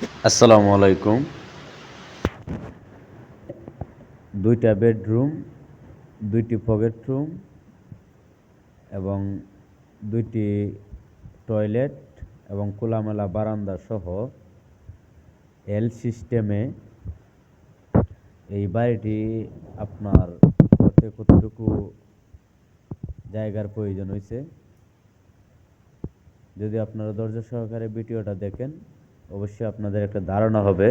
আসসালামু আলাইকুম। দুইটা বেডরুম, দুইটি পকেট রুম এবং দুইটি টয়লেট এবং খোলামেলা বারান্দা সহ এল সিস্টেমে এই বাড়িটি আপনার করতে কতটুকু জায়গার প্রয়োজন হয়েছে যদি আপনারা ধৈর্য সহকারে ভিডিওটা দেখেন অবশ্যই আপনাদের একটা ধারণা হবে।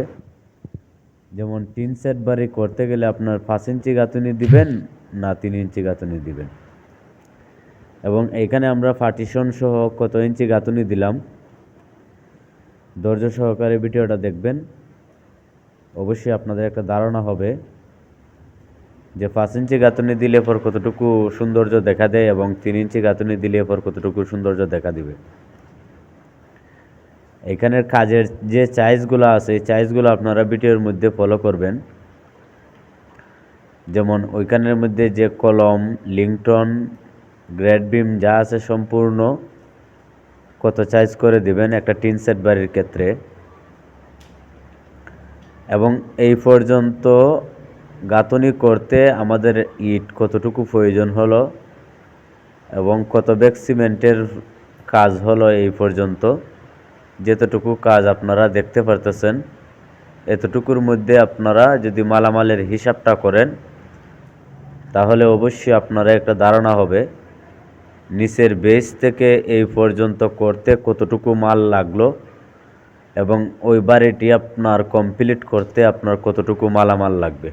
যেমন, টিন সেট বাড়ি করতে গেলে আপনার পাঁচ ইঞ্চি গাঁথুনি দিবেন না তিন ইঞ্চি গাঁথুনি দিবেন। এবং এখানে আমরা পার্টিশন সহ কত ইঞ্চি গাঁথুনি দিলাম। ধৈর্য সহকারে ভিডিওটা দেখবেন। অবশ্যই আপনাদের একটা ধারণা হবে যে পাঁচ ইঞ্চি গাঁথুনি দিলে পর কতটুকু সৌন্দর্য দেখা দেয় এবং তিন ইঞ্চি গাঁথুনি দিলে পর কতটুকু সৌন্দর্য দেখা দিবে। এখানের কাজের যে চাইজগুলো আছে, এই চাইজগুলো আপনারা ভিডিওর মধ্যে ফলো করবেন। যেমন ওইখানের মধ্যে যে কলম লিংটন গ্রেড বিম যা আছে সম্পূর্ণ কত চাইজ করে দিবেন একটা টিন সেট বাড়ির ক্ষেত্রে। এবং এই পর্যন্ত গাঁথনি করতে আমাদের ইট কতটুকু প্রয়োজন হলো এবং কত ব্যাগ সিমেন্টের কাজ হলো এই পর্যন্ত। যেতটুকু কাজ আপনারা দেখতে পারতেছেন, এতটুকুর মধ্যে আপনারা যদি মালামালের হিসাবটা করেন, তাহলে অবশ্যই আপনারা একটা ধারণা হবে, নিচের বেস থেকে এই পর্যন্ত করতে কতটুকু মাল লাগল এবং ওই বাড়িটি আপনার কমপ্লিট করতে আপনার কতটুকু মালামাল লাগবে।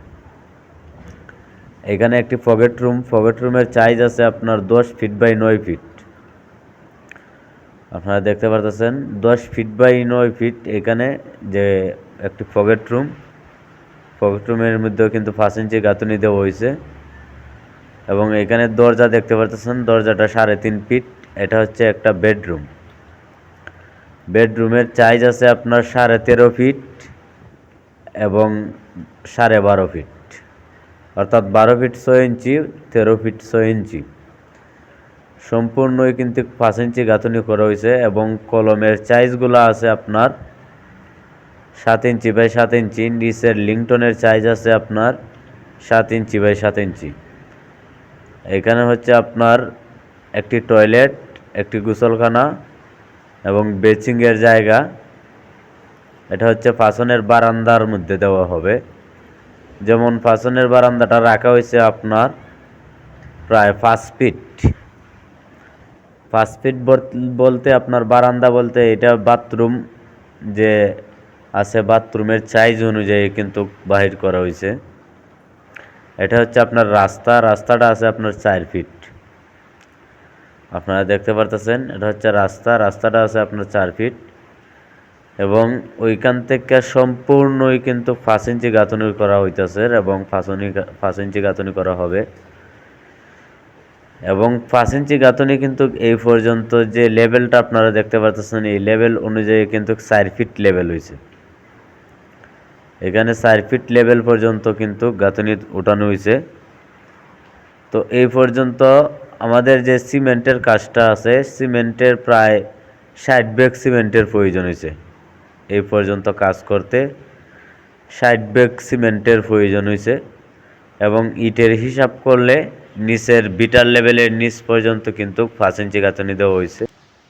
এখানে একটি পকেট রুম, পকেট রুমের চাইজ আছে আপনার দশ ফিট বাই নয় ফিট আপনারা দেখতে পারতেছেন, দশ ফিট বাই নয় ফিট এখানে যে একটি পকেট রুম পকেট রুমের মধ্যেও কিন্তু পাঁচ ইঞ্চি গাঁথুনি দেওয়া হয়েছে। এবং এখানে দরজা দেখতে পারতেছেন, দরজাটা সাড়ে তিন ফিট এটা হচ্ছে একটা বেডরুম বেডরুমের চাইজ আছে আপনার সাড়ে তেরো ফিট এবং সাড়ে বারো ফিট অর্থাৎ বারো ফিট ছয় ইঞ্চি, তেরো ফিট ছয় ইঞ্চি। সম্পূর্ণই কিন্তু পাঁচ ইঞ্চি গাঁথনি করা হয়েছে এবং কলমের চাইজগুলো আছে আপনার সাত ইঞ্চি বাই সাত ইঞ্চি, নিচের লিংটনের চাইজ আছে আপনার সাত ইঞ্চি বাই সাত ইঞ্চি। এখানে হচ্ছে আপনার একটি টয়লেট একটি গোসলখানা এবং বেচিংয়ের জায়গা। এটা হচ্ছে ফাসনের বারান্দার মধ্যে দেওয়া হবে। যেমন ফাসনের বারান্দাটা রাখা হয়েছে আপনার প্রায় পাঁচ ফিট পাঁচ ফিট বলতে আপনার বারান্দা বলতে এটা বাথরুম যে আছে বাথরুমের সাইজ অনুযায়ী কিন্তু বাহির করা হয়েছে এটা হচ্ছে আপনার রাস্তা, রাস্তাটা আছে আপনার চার ফিট আপনারা দেখতে পারতেছেন, এটা হচ্ছে রাস্তা, রাস্তাটা আছে আপনার চার ফিট এবং ওইখান থেকে সম্পূর্ণই কিন্তু পাঁচ ইঞ্চি গাঁথনি করা হইতেছে, এবং পাঁচ ইঞ্চি গাঁথনি করা হবে। এবং পাঁচ ইঞ্চি গাঁথনি কিন্তু এই পর্যন্ত যে লেভেলটা আপনারা দেখতে পাচ্ছেন এই লেভেল অনুযায়ী কিন্তু চার ফিট লেভেল হয়েছে এখানে চার ফিট লেভেল পর্যন্ত কিন্তু গাঁথনি উঠানো হয়েছে তো এই পর্যন্ত আমাদের যে সিমেন্টের কাজটা আছে, সিমেন্টের প্রায় ষাট ব্যাগ সিমেন্টের প্রয়োজন হয়েছে এই পর্যন্ত কাজ করতে ষাট ব্যাগ সিমেন্টের প্রয়োজন হয়েছে এবং ইটের হিসাব করলে নিচের বিটার লেভেলের নিচ পর্যন্ত কিন্তু পাঁচ ইঞ্চি গাঁথনি দেওয়া হয়েছে।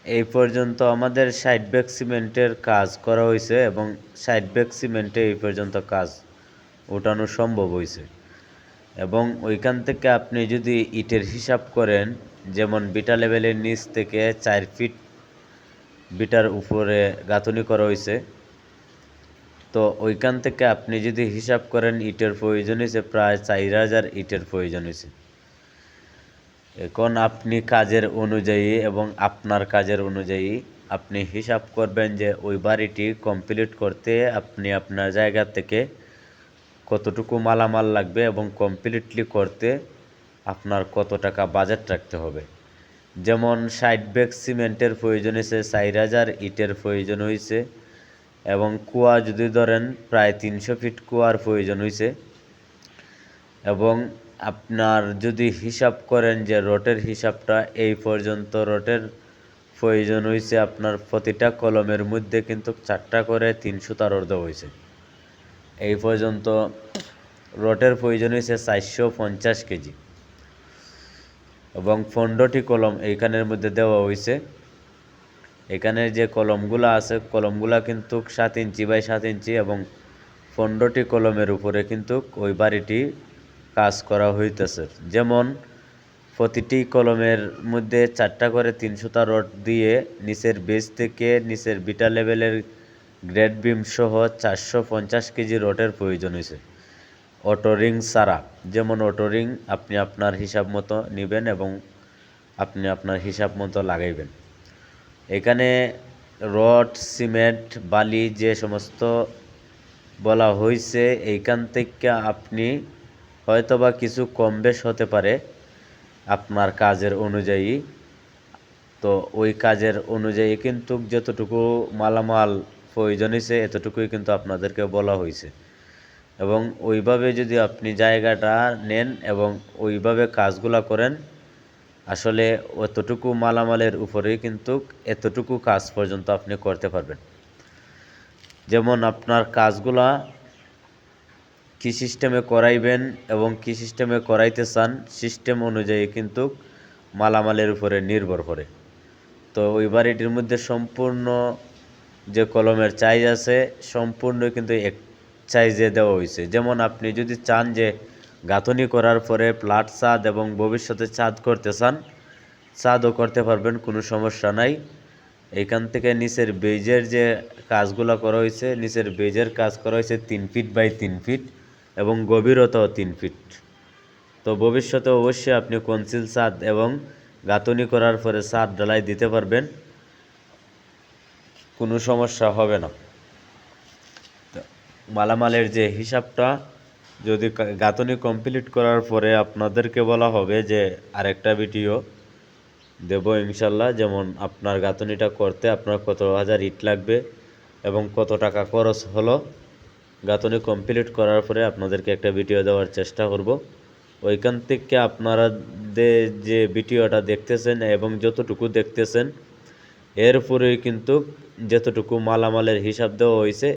এই পর্যন্ত আমাদের ষাট ব্যাগ সিমেন্টের কাজ করা হয়েছে এবং ষাট ব্যাগ সিমেন্টে এই পর্যন্ত কাজ ওঠানো সম্ভব হয়েছে। এবং ওইখান থেকে আপনি যদি ইটের হিসাব করেন, যেমন বিটা লেভেলের নিচ থেকে চার ফিট বিটার উপরে গাঁথনি করা হয়েছে, তো ওইখান থেকে আপনি যদি হিসাব করেন, ইটের প্রয়োজন হয়েছে প্রায় চার হাজার ইটের প্রয়োজন হয়েছে। এখন আপনি কাজের অনুযায়ী এবং আপনার কাজের অনুযায়ী আপনি হিসাব করবেন যে ওই বাড়িটি কমপ্লিট করতে আপনি আপনার জায়গা থেকে কতটুকু মালামাল লাগবে এবং কমপ্লিটলি করতে আপনার কত টাকা বাজেট রাখতে হবে। যেমন ষাট ব্যাগ সিমেন্টের প্রয়োজন হয়েছে, চার হাজার ইটের প্রয়োজন হয়েছে এবং কুয়া যদি ধরেন প্রায় তিনশো ফিট কুয়ার প্রয়োজন হয়েছে এবং আপনার যদি হিসাব করেন যে রোটের হিসাবটা এই পর্যন্ত রোটের প্রয়োজন হয়েছে আপনার প্রতিটা কলমের মধ্যে কিন্তু চারটা করে তিনশো তার দেওয়া হয়েছে এই পর্যন্ত রটের প্রয়োজন হয়েছে চারশো পঞ্চাশ কেজি। এবং পনেরোটি কলম এইখানের মধ্যে দেওয়া হয়েছে এখানে যে কলমগুলা আছে, কলমগুলা কিন্তু সাত ইঞ্চি বাই সাত ইঞ্চি এবং পনেরোটি কলমের উপরে কিন্তু ওই বাড়িটি কাজ করা হইতেছে। যেমন, প্রতিটি কলমের মধ্যে চারটা করে তিনশোটা রড দিয়ে নিচের বেস থেকে নিচের বিটা লেভেলের গ্রেড বিম সহ চারশো পঞ্চাশ কেজি রডের প্রয়োজন হয়েছে অটো রিং ছাড়া যেমন অটো রিং আপনি আপনার হিসাব মতো নেবেন এবং আপনি আপনার হিসাব মতো লাগাইবেন। এখানে রড, সিমেন্ট, বালি যে সমস্ত বলা হয়েছে এইখান থেকে আপনি হয়তোবা কিছু কম বেশ হতে পারে আপনার কাজের অনুযায়ী। তো ওই কাজের অনুযায়ী কিন্তু যতটুকু মালামাল প্রয়োজন হয়েছে, এতটুকুই কিন্তু আপনাদেরকে বলা হয়েছে। এবং ওইভাবে যদি আপনি জায়গাটা নেন এবং ওইভাবে কাজগুলা করেন, আসলে অতটুকু মালামালের উপরেই কিন্তু এতটুকু কাজ পর্যন্ত আপনি করতে পারবেন। যেমন আপনার কাজগুলা কি সিস্টেমে করাইবেন এবং কি সিস্টেমে করাইতে চান, সিস্টেম অনুযায়ী কিন্তু মালামালের উপরে নির্ভর করে। তো ওই বাড়িটির মধ্যে সম্পূর্ণ যে কলমের চাইজ আছে, সম্পূর্ণ কিন্তু এক চাইজে দেওয়া হয়েছে যেমন আপনি যদি চান যে গাঁথনি করার পরে প্লাট ছাদ এবং ভবিষ্যতে চাঁদ করতে চান চাঁদও করতে পারবেন, কোনো সমস্যা নাই। এইখান থেকে নিচের বেজের যে কাজগুলো করা হয়েছে নিচের বেজের কাজ করা হয়েছে তিন ফিট বাই তিন ফিট। এবং গভীরতাও তিন ফিট। তো ভবিষ্যতে অবশ্যই আপনি কনসিল ছাদ এবং গাঁথনি করার পরে ছাদ ঢালাই দিতে পারবেন। কোনো সমস্যা হবে না। মালামালের যে হিসাবটা, যদি গাঁথনি কমপ্লিট করার পরে আপনাদেরকে বলা হবে যে আরেকটা ভিডিও দেব ইনশাল্লাহ, যেমন আপনার গাঁথনিটা করতে আপনার কত হাজার ইট লাগবে এবং কত টাকা খরচ হলো। গাঁথনি কমপ্লিট করার পরে আপনাদেরকে একটা ভিডিও দেওয়ার চেষ্টা করব। ওইখান থেকে আপনারা যে ভিডিওটা দেখতেছেন এবং যতটুকু দেখতেছেন, এরপরেই কিন্তু যতটুকু মালামালের হিসাব দেওয়া হয়েছে